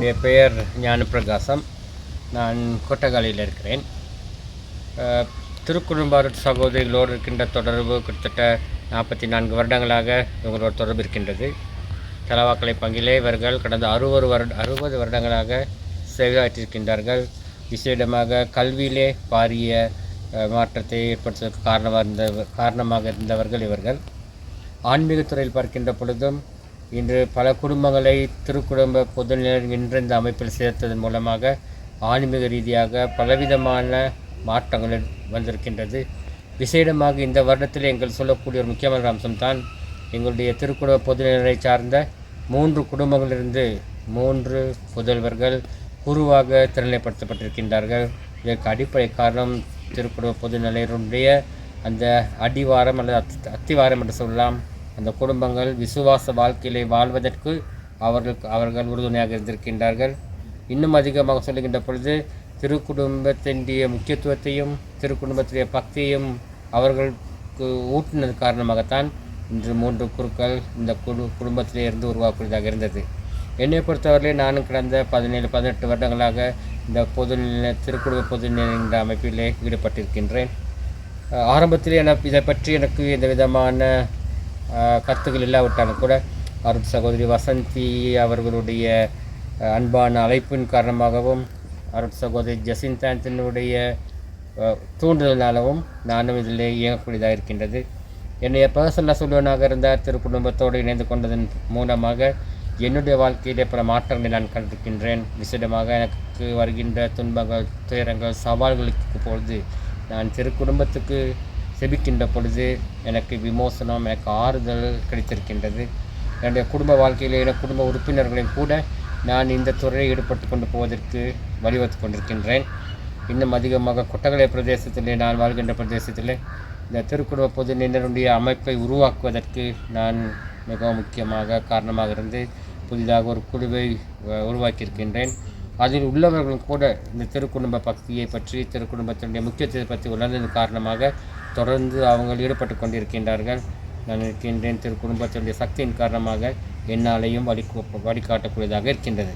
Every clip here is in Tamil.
என் பெயர் ஞானப்பிரகாசம். நான் கொட்டகாலியில் இருக்கிறேன். அஹ், திருக்குறும்பாறு சகோதரிகளோடு இருக்கின்ற தொடர்பு கிட்டத்தட்ட நாற்பத்தி நான்கு வருடங்களாக இவங்களோட தொடர்பு இருக்கின்றது. தலவாக்கலை பங்கிலே இவர்கள் கடந்த அறுபது வருட அறுபது வருடங்களாக சேவையாற்றிருக்கின்றார்கள் விசேடமாக கல்வியிலே பாரிய மாற்றத்தை ஏற்படுத்துவதற்கு காரணமாக இருந்த காரணமாக இருந்தவர்கள் இவர்கள். ஆன்மீகத்துறையில் பார்க்கின்ற பொழுதும் இன்று பல குடும்பங்களை திருக்குடும்ப பொதுநிலை என்ற இந்த அமைப்பில் சேர்த்ததன் மூலமாக ஆன்மீக ரீதியாக பலவிதமான மாற்றங்கள் வந்திருக்கின்றது. விசேடமாக இந்த வருடத்தில் எங்கள் சொல்லக்கூடிய ஒரு முக்கியமான அம்சம்தான் எங்களுடைய திருக்குடும்ப பொதுநிலை சார்ந்த மூன்று குடும்பங்களிலிருந்து மூன்று புதல்வர்கள் குருவாக திருநிலைப்படுத்தப்பட்டிருக்கின்றார்கள். இதற்கு அடிப்படை காரணம் திருக்குடும்ப பொதுநிலையினுடைய அந்த அடிவாரம் அல்லது அத்தி அத்திவாரம் என்று சொல்லலாம். அந்த குடும்பங்கள் விசுவாச வாழ்க்கையிலே வாழ்வதற்கு அவர்கள் அவர்கள் உறுதுணையாக இருந்திருக்கின்றார்கள். இன்னும் அதிகமாக சொல்லுகின்ற பொழுது திருக்குடும்பத்தினுடைய முக்கியத்துவத்தையும் திருக்குடும்பத்துடைய பக்தியையும் அவர்களுக்கு ஊட்டினது காரணமாகத்தான் இன்று மூன்று குருக்கள் இந்த குடு குடும்பத்திலே இருந்து உருவாக்கூடியதாக இருந்தது. என்னை பொறுத்தவரையிலே நானும் கடந்த பதினேழு பதினெட்டு வருடங்களாக இந்த பொது நிலை திருக்குடும்ப பொது என்ற அமைப்பிலே ஈடுபட்டிருக்கின்றேன். ஆரம்பத்தில் எனக்கு இதை பற்றி எனக்கு எந்த விதமான கருத்துக்கள் இல்லாவிட்டாலும் கூட அருட் சகோதரி வசந்தி அவர்களுடைய அன்பான அழைப்பின் காரணமாகவும் அருட் சகோதரி ஜசிந்தாந்தினுடைய அஹ், நானும் இதில் இயங்கக்கூடியதாக இருக்கின்றது. என்னுடைய பர்சனலாக சொல்லுவனாக இருந்தால் திரு குடும்பத்தோடு இணைந்து கொண்டதன் மூலமாக என்னுடைய வாழ்க்கையிலே பல மாற்றங்களை நான் கண்டிருக்கின்றேன் விசேடமாக எனக்கு வருகின்ற துன்பங்கள் துயரங்கள் சவால்களுக்கு பொழுது நான் திரு குடும்பத்துக்கு செபிக்கின்ற பொழுது எனக்கு விமோசனம் எனக்கு ஆறுதல் கிடைத்திருக்கின்றது. என்னுடைய குடும்ப வாழ்க்கையில் என குடும்ப உறுப்பினர்களையும் கூட நான் இந்த துறையில் ஈடுபட்டு கொண்டு போவதற்கு வழிவகுத்து கொண்டிருக்கின்றேன். இன்னும் அதிகமாக கொட்டகலை பிரதேசத்திலே நான் வாழ்கின்ற பிரதேசத்திலே இந்த திருக்குடும்ப பொது பொதுநிலையினுடைய அமைப்பை உருவாக்குவதற்கு நான் மிகவும் முக்கியமாக காரணமாக இருந்து புதிதாக ஒரு குழுவை உருவாக்கியிருக்கின்றேன். அதில் உள்ளவர்களும் கூட இந்த திருக்குடும்ப பக்தியை பற்றி திருக்குடும்பத்தினுடைய முக்கியத்துவத்தை பற்றி உணர்ந்ததன் காரணமாக தொடர்ந்து அவங்கள் ஈடுபட்டு கொண்டிருக்கின்றார்கள். நான் இருக்கின்றேன். திருக்குடும்பத்தினுடைய சக்தியின் காரணமாக என்னாலேயும் வழி வழிகாட்டக்கூடியதாக இருக்கின்றது.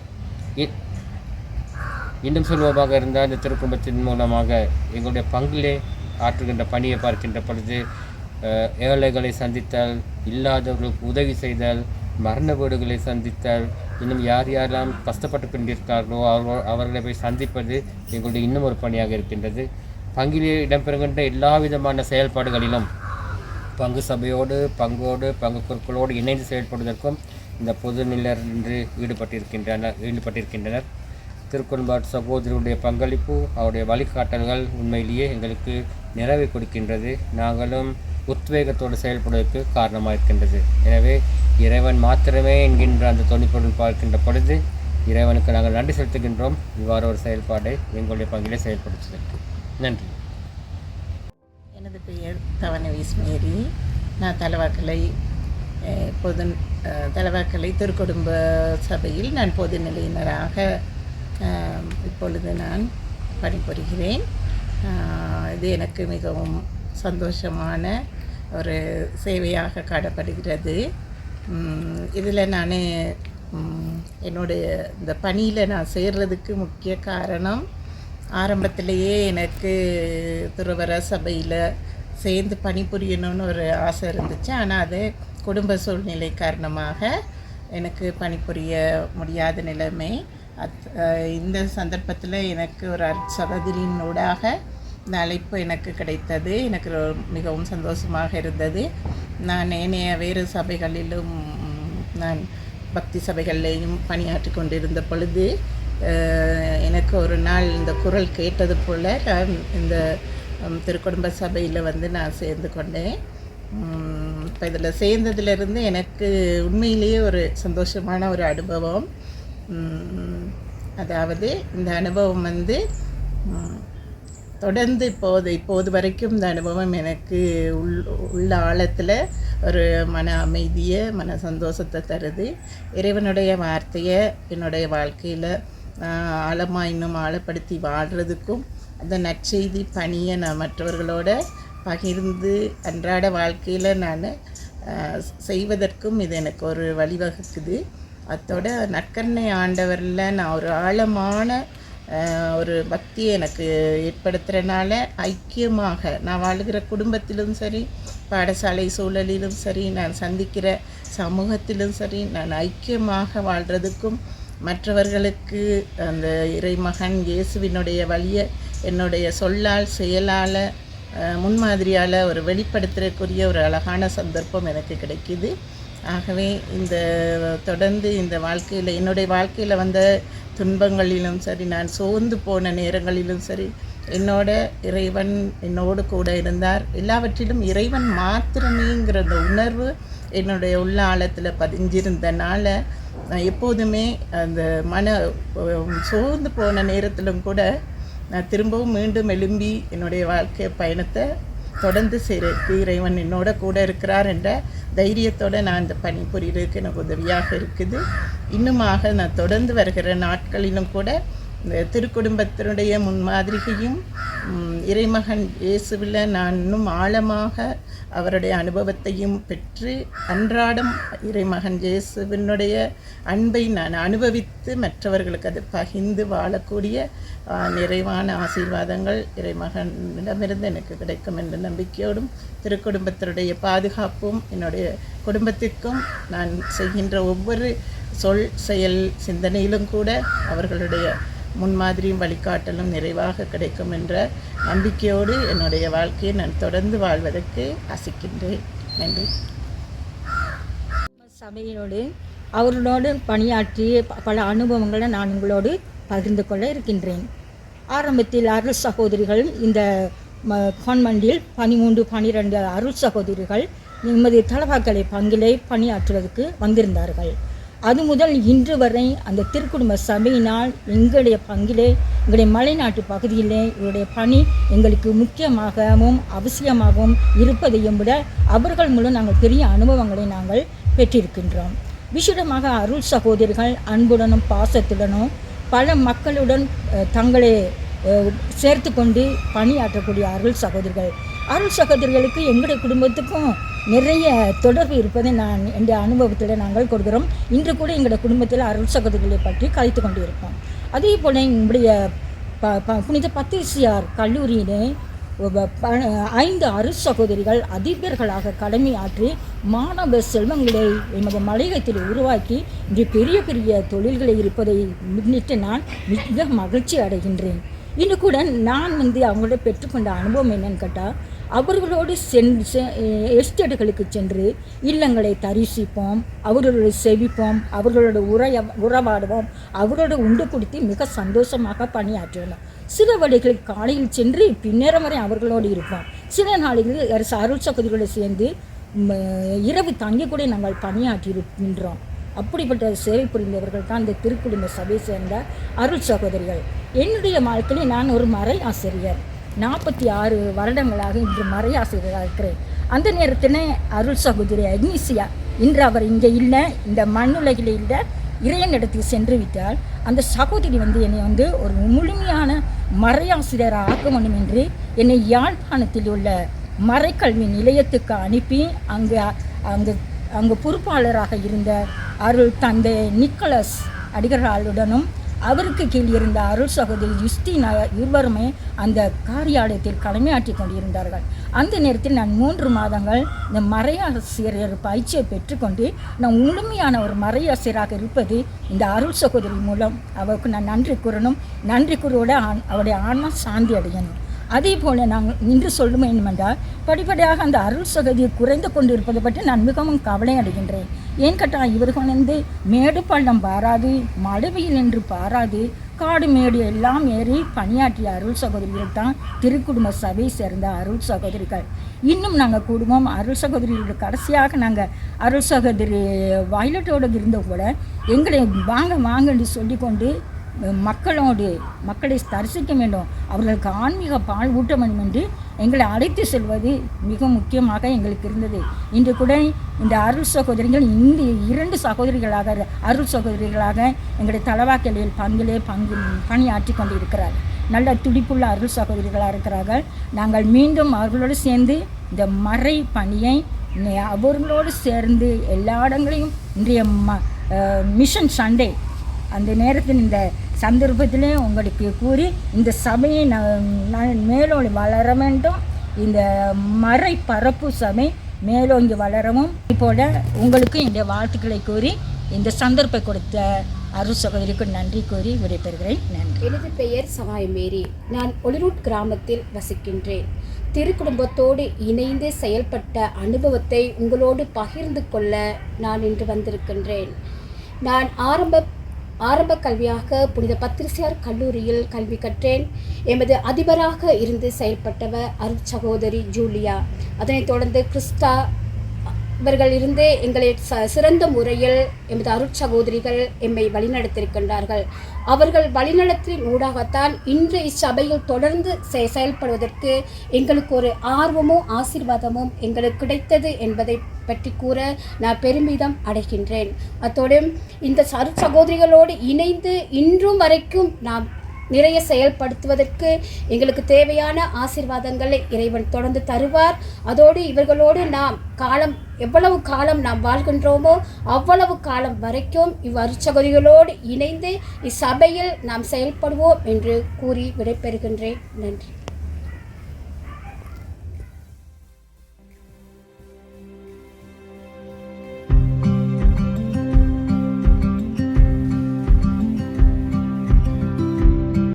இன்னும் சொல்வதாக இருந்தால் இந்த திருக்குடும்பத்தின் மூலமாக எங்களுடைய பங்கிலே ஆற்றுகின்ற பணியை பார்க்கின்ற பொழுது ஏழைகளை சந்தித்தல் இல்லாதவர்களுக்கு உதவி செய்தல் மரண வீடுகளை சந்தித்தல் இன்னும் யார் யாரெல்லாம் கஷ்டப்பட்டு கொண்டிருக்கிறார்களோ அவர்கள் அவர்களை போய் சந்திப்பது எங்களுடைய இன்னும் ஒரு பணியாக இருக்கின்றது. பங்கிலே இடம்பெறுகின்ற எல்லா விதமான செயல்பாடுகளிலும் பங்கு சபையோடு பங்கோடு பங்கு பொருட்களோடு இணைந்து செயல்படுவதற்கும் இந்த பொதுநிலர் என்று ஈடுபட்டிருக்கின்றனர் ஈடுபட்டிருக்கின்றனர். திருக்குறும்பாட்டு சகோதரியுடைய பங்களிப்பு அவருடைய வழிகாட்டல்கள் உண்மையிலேயே எங்களுக்கு நிறைவை கொடுக்கின்றது. நாங்களும் உத்வேகத்தோடு செயல்படுவதற்கு காரணமாக இருக்கின்றது எனவே இறைவன் மாத்திரமே என்கின்ற அந்த தொனிப்பொருள் பார்க்கின்ற பொழுது இறைவனுக்கு நாங்கள் நன்றி செலுத்துகின்றோம். இவ்வாறு ஒரு செயல்பாடை எங்களுடைய பங்கிலே செயல்படுத்துவதற்கு நன்றி. எனது பெயர் தவனவீஸ் மேரி நான் தலைவாக்கலை பொது தலைவாக்கலை திருக்குடும்ப சபையில் நான் பொது நிலையினராக இப்பொழுது நான் பணிபுரிகிறேன். இது எனக்கு மிகவும் சந்தோஷமான ஒரு சேவையாக காணப்படுகிறது. இதில் நான் என்னுடைய இந்த பணியில் நான் சேர்றதுக்கு முக்கிய காரணம் ஆரம்பத்திலேயே எனக்கு துறவர சபையில் சேர்ந்து பணிபுரியணும்னு ஒரு ஆசை இருந்துச்சு. ஆனால் அது குடும்ப சூழ்நிலை காரணமாக எனக்கு பணிபுரிய முடியாத நிலைமை. அத் இந்த சந்தர்ப்பத்தில் எனக்கு ஒரு சகோதரியின் ஊடாக இந்த அழைப்பு எனக்கு கிடைத்தது. எனக்கு மிகவும் சந்தோஷமாக இருந்தது. நான் ஏனைய வேறு சபைகளிலும் நான் பக்தி சபைகளிலேயும் பணியாற்றி கொண்டிருந்த பொழுது எனக்கு ஒரு நாள் இந்த குரல் கேட்டது போல் நான் இந்த திருக்குடும்ப சபையில் வந்து நான் சேர்ந்து கொண்டேன். இப்போ இதில் சேர்ந்ததுலேருந்து எனக்கு உண்மையிலேயே ஒரு சந்தோஷமான ஒரு அனுபவம். அதாவது இந்த அனுபவம் வந்து தொடர்ந்து இப்போது இப்போது வரைக்கும் இந்த அனுபவம் எனக்கு உள் உள்ள ஆழத்தில் ஒரு மன அமைதியை மன சந்தோஷத்தை தருது. இறைவனுடைய வார்த்தையை என்னுடைய வாழ்க்கையில் ஆழமாக இன்னும் ஆழப்படுத்தி வாழ்கிறதுக்கும் அந்த நற்செய்தி பணியை நான் மற்றவர்களோட பகிர்ந்து அன்றாட வாழ்க்கையில் நான் செய்வதற்கும் இது எனக்கு ஒரு வழிவகுக்குது. அத்தோட நற்கருணை ஆண்டவரில் நான் ஒரு ஆழமான ஒரு பக்தியை எனக்கு ஏற்படுத்துகிறனால ஐக்கியமாக நான் வாழ்கிற குடும்பத்திலும் சரி பாடசாலை சூழலிலும் சரி நான் சந்திக்கிற சமூகத்திலும் சரி நான் ஐக்கியமாக வாழ்கிறதுக்கும் மற்றவர்களுக்கு அந்த இறைமகன் இயேசுவினுடைய வழியை என்னுடைய சொல்லால் செயலால் முன்மாதிரியால் ஒரு வெளிப்படுத்துறக்குரிய ஒரு அழகான சந்தர்ப்பம் எனக்கு கிடைக்கிது. ஆகவே இந்த தொடர்ந்து இந்த வாழ்க்கையில் என்னுடைய வாழ்க்கையில் வந்த துன்பங்களிலும் சரி நான் சோர்ந்து போன நேரங்களிலும் சரி என்னோட இறைவன் என்னோடு கூட இருந்தார். எல்லாவற்றிலும் இறைவன் மாத்திரமேங்கிற அந்த உணர்வு என்னுடைய உள்ள ஆழத்தில் பதிஞ்சிருந்தனால நான் எப்போதுமே அந்த மன சோர்ந்து போன நேரத்திலும் கூட நான் திரும்பவும் மீண்டும் எழும்பி என்னுடைய வாழ்க்கை பயணத்தை தொடர்ந்து செய்கிறதுக்கு இறைவன் என்னோட கூட இருக்கிறார் என்ற தைரியத்தோட நான் இந்த பணி புரியுறதுக்கு எனக்கு உதவியாக இருக்குது. இன்னுமாக நான் தொடர்ந்து வருகிற நாட்களிலும் கூட திருக்குடும்பத்தினுடைய முன்மாதிரிகையும் இறைமகன் இயேசுவில் நான் இன்னும் ஆழமாக அவருடைய அனுபவத்தையும் பெற்று அன்றாடம் இறைமகன் இயேசுவினுடைய அன்பை நான் அனுபவித்து மற்றவர்களுக்கு அது பகிர்ந்து வாழக்கூடிய நிறைவான ஆசீர்வாதங்கள் இறைமகனிடமிருந்து எனக்கு கிடைக்கும் என்ற நம்பிக்கையோடும் திருக்குடும்பத்தினுடைய பாதுகாப்பும் என்னுடைய குடும்பத்திற்கும் நான் செய்கின்ற ஒவ்வொரு சொல் செயல் சிந்தனையிலும் கூட அவர்களுடைய முன்மாதிரியும் வழிகாட்டலும் நிறைவாக கிடைக்கும் என்ற நம்பிக்கையோடு என்னுடைய வாழ்க்கையை நான் தொடர்ந்து வாழ்வதற்கு ஆசிக்கின்றேன். நன்றி. சபையினோடு அவர்களோடு பணியாற்றி பல அனுபவங்களை நான் உங்களோடு பகிர்ந்து கொள்ள இருக்கின்றேன். ஆரம்பத்தில் அருள் சகோதரிகள் இந்த ம- கான்வென்ட்டில் பதிமூன்று பனிரெண்டு அருள் சகோதரிகள் எமது தலவாக்கலை பங்கிலே பணியாற்றுவதற்கு வந்திருந்தார்கள். அது முதல் இன்று வரை அந்த திருக்குடும்ப சபையினால் எங்களுடைய பங்கிலே எங்களுடைய மலைநாட்டு பகுதியிலே இவருடைய பணி எங்களுக்கு முக்கியமாகவும் அவசியமாகவும் இருப்பதையும் விட அவர்கள் மூலம் நாங்கள் பெரிய அனுபவங்களை நாங்கள் பெற்றிருக்கின்றோம். விசேடமாக அருள் சகோதரிகள் அன்புடனும் பாசத்துடனும் பல மக்களுடன் தங்களை சேர்த்து கொண்டு பணியாற்றக்கூடிய அருள் சகோதரிகள். அருள் சகோதரிகளுக்கு எங்களுடைய குடும்பத்துக்கும் நிறைய தொடர்பு இருப்பதை நான் என்ற அனுபவத்தில் நாங்கள் கொடுக்கிறோம். இன்று கூட எங்களுடைய குடும்பத்தில் அருள் சகோதரிகளை பற்றி கலைத்து கொண்டு இருப்போம் அதே போல் எங்களுடைய ப ப புனித பத்திரிசியார் கல்லூரியிலே ப- ஐந்து அருள் சகோதரிகள் அதிபர்களாக கடமையாற்றி மாணவ செல்வங்களை எமது மலையகத்தில் உருவாக்கி இன்று பெரிய பெரிய தொழில்களை இருப்பதை முன்னிட்டு நான் மிக மகிழ்ச்சி அடைகின்றேன். இன்று கூட நான் வந்து அவங்களோட பெற்றுக்கொண்ட அனுபவம் என்னன்னு கேட்டால் அவர்களோடு சென்று எஸ்டேட்டுகளுக்கு சென்று இல்லங்களை தரிசிப்போம் அவர்களோடு செவிப்போம் அவர்களோட உரைய உறவாடுவோம் அவர்களோட உண்டு கொடுத்து மிக சந்தோஷமாக பணியாற்றுவோம். சில வழிகளில் காலையில் சென்று பின்னேறம் வரை அவர்களோடு இருப்போம். சில நாளில் அரசு அருள் சகோதரிகளோடு சேர்ந்து இரவு தங்கி கூட நாங்கள் பணியாற்றியிருக்கின்றோம். அப்படிப்பட்ட சேவை புரிந்தவர்கள் தான் இந்த திருக்குடும்ப சபை சேர்ந்த அருள் சகோதரிகள். என்னுடைய வாழ்க்கையில் நான் ஒரு மறை ஆசிரியர். நாற்பத்தி ஆறு வருடங்களாக இன்று மறையாசிரியராக இருக்கிறேன் அந்த நேரத்தில் அருள் சகோதரி அக்னிசியா இன்று அவர் இங்கே இல்லை. இந்த மண்ணுலகில் இல்லை. இறையனிடத்தில் சென்று விட்டால் அந்த சகோதரி வந்து என்னை வந்து ஒரு முழுமையான மறையாசிரியராக ஆக்க வேண்டும் என்று என்னை யாழ்ப்பாணத்தில் உள்ள மறைக்கல்வி நிலையத்துக்கு அனுப்பி அங்கு அங்கு அங்கு பொறுப்பாளராக இருந்த அருள் தந்தை நிக்கலஸ் அடிகராளுடனும் அவருக்கு கீழ் இருந்த அருள் சகோதரி யுஸ்டினா இருவருமே அந்த காரியாலயத்தில் கடமையாற்றி கொண்டிருந்தார்கள். அந்த நேரத்தில் நான் மூன்று மாதங்கள் இந்த மறையாசிரியர் பயிற்சியை பெற்றுக்கொண்டு நான் முழுமையான ஒரு மறையாசிரியராக இருப்பது இந்த அருள் சகோதரி மூலம். அவருக்கு நான் நன்றி கூறணும். நன்றி கூறுவோட அவருடைய ஆன்மா சாந்தி அடையணும். அதே போல் நாங்கள் இன்று சொல்ல வேண்டுமென்றால் படிப்படியாக அந்த அருள் சகதி குறைந்து கொண்டிருப்பது பற்றி நான் மிகவும் கவலை அடைகின்றேன். ஏன் கேட்டால் இவர்கள் வந்து மேடு பள்ளம் பாராது மடுவியில் என்று பாராது காடு மேடு எல்லாம் ஏறி பணியாற்றிய அருள் சகோதரிகள் தான் திருக்குடும்ப சபை சேர்ந்த அருள் சகோதரிகள். இன்னும் நாங்கள் குடும்பம் அருள் சகோதரிகளோட கடைசியாக நாங்கள் அருள் சகோதரி வயலட்டோடு இருந்த கூட எங்களை வாங்க வாங்கன்னு சொல்லிக்கொண்டு மக்களோடு மக்களை தரிசிக்க வேண்டும். அவர்களுக்கு ஆன்மீக பால் ஊட்ட வேண்டும் என்று எங்களை அழைத்து செல்வது மிக முக்கியமாக எங்களுக்கு இருந்தது. இன்று கூட இந்த அருள் சகோதரிகள் இந்த இரண்டு சகோதரிகளாக அருள் சகோதரிகளாக எங்களுடைய தலவாக்கலையில் பங்கிலே பங்கு பணியாற்றி கொண்டிருக்கிறார். நல்ல துடிப்புள்ள அருள் சகோதரிகளாக இருக்கிறார்கள். நாங்கள் மீண்டும் அவர்களோடு சேர்ந்து இந்த மறை பணியை அவர்களோடு சேர்ந்து எல்லா இடங்களையும் இன்றைய ம மிஷன் சண்டே அந்த நேரத்தில் இந்த சந்தர்ப்பத்திலே உங்களுக்கு கூறி இந்த சபையை நான் நான் மேலோடி வளர வேண்டும். இந்த மறை பரப்பு சபை மேலோங்கி வளரவும். இப்போல உங்களுக்கு இந்த வாழ்த்துக்களை கூறி இந்த சந்தர்ப்பம் கொடுத்த அருள் சகோதரிக்கு நன்றி கூறி விடைபெறுகிறேன். நன்றி. எனது பெயர் சவாய் மேரி நான் ஒளிரூட் கிராமத்தில் வசிக்கின்றேன். திருக்குடும்பத்தோடு இணைந்து செயல்பட்ட அனுபவத்தை உங்களோடு பகிர்ந்து கொள்ள நான் இன்று வந்திருக்கின்றேன். நான் ஆரம்ப ஆரம்ப கல்வியாக புனித பத்திரிசியார் கல்லூரியில் கல்வி கற்றேன். எமது அதிபராக இருந்து செயல்பட்டவர் அருட்சகோதரி ஜூலியா. அதனைத் தொடர்ந்து கிறிஸ்டா இவர்கள் இருந்து எங்களை ச சிறந்த முறையில் எமது அருட்சகோதரிகள் எம்மை வழிநடத்தியிருக்கின்றார்கள். அவர்கள் வழிநடத்தின் ஊடாகத்தான் இன்று இச்சபையில் தொடர்ந்து செ- செயல்படுவதற்கு எங்களுக்கு ஒரு ஆர்வமும் ஆசீர்வாதமும் எங்களுக்கு கிடைத்தது என்பதை பற்றி கூற நான் பெருமிதம் அடைகின்றேன். அத்தோடு இந்த அருட்சகோதரிகளோடு இணைந்து இன்றும் வரைக்கும் நாம் நிறைய செயல்படுத்துவதற்கு எங்களுக்கு தேவையான ஆசீர்வாதங்களை இறைவன் தொடர்ந்து தருவார். அதோடு இவர்களோடு நாம் காலம் எவ்வளவு காலம் நாம் வாழ்கின்றோமோ அவ்வளவு காலம் வரைக்கும் இவ்வருச்சகதிகளோடு இணைந்து இச்சபையில் நாம் செயல்படுவோம் என்று கூறி விடைபெறுகின்றேன். நன்றி.